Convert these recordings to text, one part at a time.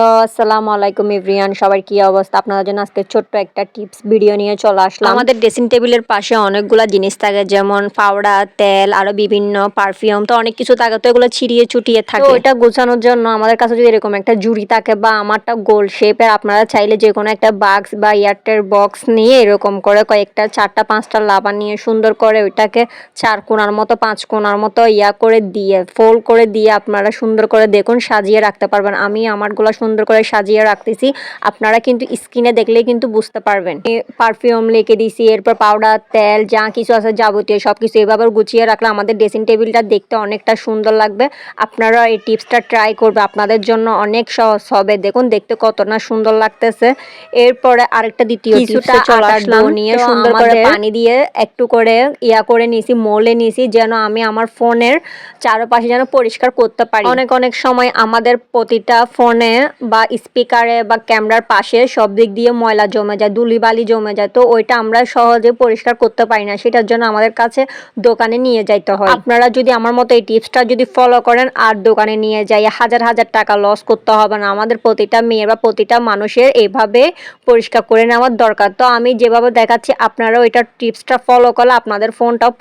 Hello আসসালামু আলাইকুম everyone. সবার কি অবস্থা? আপনাদের জন্য আজকে ছোট্ট একটা টিপস ভিডিও নিয়ে চলে আসলাম। আমাদের ড্রেসিং টেবিলের পাশে অনেকগুলো জিনিস থাকে যেমন পাউডার তেল আরও বিভিন্ন পারফিউম তো অনেক কিছু থাকে তো এগুলো ছিড়িয়ে ছুটিয়ে থাকে। এটা গোছানোর জন্য আমাদের কাছে যদি এরকম একটা জুড়ি থাকে বা আমারটা গোল শেপের আপনারা চাইলে যে কোনো একটা বাক্স বা ইয়ারটের বক্স নিয়ে এরকম করে কয়েকটা চারটা পাঁচটা লাভা নিয়ে সুন্দর করে ওইটাকে চার কোনার মতো পাঁচ কোনার মতো ইয়া করে দিয়ে ফোল্ড করে দিয়ে আপনারা সুন্দর করে দেখুন সাজিয়ে রাখতে পারবেন। আমি আমারগুলো সুন্দর করে সাজিয়ে রাখতেছি। আপনারা কিন্তু স্কিনে দেখলেই কিন্তু বুঝতে পারবেন। পারফিউম লিখে দিছি এরপর পাউডার তেল যা কিছু আছে যাবতীয় সব কিছু এভাবে গুছিয়ে রাখলে আমাদের ড্রেসিং টেবিলটা দেখতে অনেকটা সুন্দর লাগবে। আপনারা এই টিপসটা ট্রাই করবে আপনাদের জন্য অনেক সহজ হবে। দেখুন দেখতে কত না সুন্দর লাগতেছে। এরপরে আরেকটা দ্বিতীয় কিছুটা নিয়ে সুন্দর করে পানি দিয়ে একটু করে ইয়া করে নিছি মোলে নিছি যেন আমি আমার ফোনের চারপাশে যেন পরিষ্কার করতে পারি। অনেক অনেক সময় আমাদের প্রতিটা ফোনে বা স্পিকারে বা ক্যামেরার পাশে সব দিক দিয়ে ময়লা জমে যায়, ধুলিবালি জমে যায়, তো ওইটা আমরা সহজে পরিষ্কার করতে পারি না। সেটার জন্য আমাদের কাছে দোকানে নিয়ে যাইতে হয়। আপনারা যদি আমার মতো এই টিপসটা যদি ফলো করেন, আর দোকানে নিয়ে যাই হাজার হাজার টাকা লস করতে হবে না। আমাদের প্রতিটা মেয়ের বা প্রতিটা মানুষের এইভাবে পরিষ্কার করে নেওয়ার দরকার। তো আমি যেভাবে দেখাচ্ছি, আপনারাও এটা টিপসটা ফলো করলে আপনাদের ফোনটাও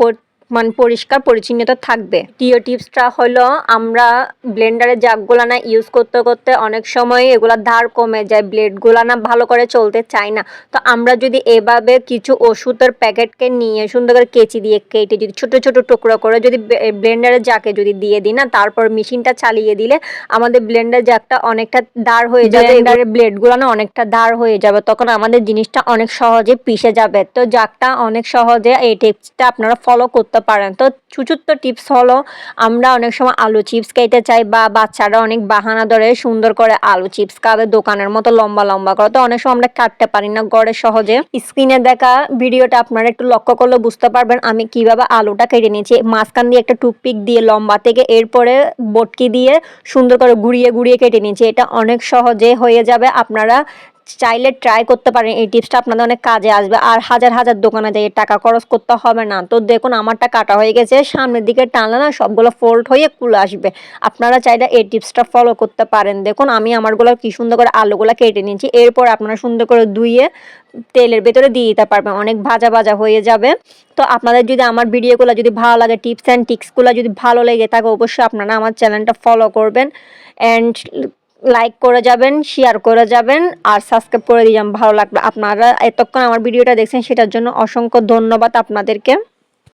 মানে পরিষ্কার পরিচ্ছন্নতা থাকবে। দ্বিতীয় টিপসটা হলো আমরা ব্লেন্ডারের জাগগুলা না ইউজ করতে করতে অনেক সময় এগুলা ধার কমে যায় ব্লেডগুলা না ভালো করে চলতে চায় না। তো আমরা যদি এভাবে কিছু ওষুধের প্যাকেটকে নিয়ে সুন্দর করে কেচি দিয়ে কেটে যদি ছোট ছোট টুকরো করে যদি ব্লেন্ডারের জাকে যদি দিয়ে দিই না তারপর মেশিনটা চালিয়ে দিলে আমাদের ব্লেন্ডার জাকটা অনেকটা দাঁড় হয়ে যাবে ব্লেন্ডারের ব্লেডগুলো না অনেকটা দাঁড় হয়ে যাবে তখন আমাদের জিনিসটা অনেক সহজে পিষে যাবে। তো জাকটা অনেক সহজে এই টিপসটা আপনারা ফলো করতে পারেন। তো চুচুত্ত টিপস হলো, আমরা অনেক সময় আলু চিপস খেতে চাই বা বাচ্চারা অনেক বাহানা ধরে সুন্দর করে আলু চিপস খাবে, দোকানের মতো লম্বা লম্বা করে। তো অনেক সময় আমরা কাটতে পারি না গড়ে সহজে। স্ক্রিনে দেখা ভিডিওটা আপনারা একটু লক্ষ্য করলে বুঝতে পারবেন আমি কীভাবে আলুটা কেটে নিয়েছি। মাঝখান দিয়ে একটা টুথপিক দিয়ে লম্বা থেকে এরপরে বটকি দিয়ে সুন্দর করে গুড়িয়ে গুড়িয়ে কেটে নিয়েছি। এটা অনেক সহজে হয়ে যাবে। আপনারা চাইলে ট্রাই করতে পারেন। এই টিপসটা আপনাদের অনেক কাজে আসবে। আর হাজার হাজার দোকানে যেয়ে টাকা খরচ করতে হবে না। তো দেখুন, আমারটা কাটা হয়ে গেছে। সামনের দিকে টানলে না সবগুলো ফোল্ড হয়ে কুলে আসবে। আপনারা চাইলে এই টিপসটা ফলো করতে পারেন। দেখুন, আমি আমারগুলো কি সুন্দর করে আলুগুলো কেটে নিয়েছি। এরপর আপনারা সুন্দর করে ধুইয়ে তেলের ভেতরে দিয়ে দিতে পারবেন। অনেক ভাজা ভাজা হয়ে যাবে। তো আপনাদের যদি আমার ভিডিওগুলো যদি ভালো লাগে টিপস অ্যান্ড টিক্সগুলো যদি ভালো লেগে থাকে, অবশ্যই আপনারা আমার চ্যানেলটা ফলো করবেন। অ্যান্ড লাইক করে যাবেন শেয়ার করে যাবেন, আর সাবস্ক্রাইব করে দিয়ে যাবেন ভালো লাগবে আপনারা। এতক্ষণ আমার ভিডিওটা দেখছেন, সেটার জন্য অসংখ্য ধন্যবাদ আপনাদেরকে।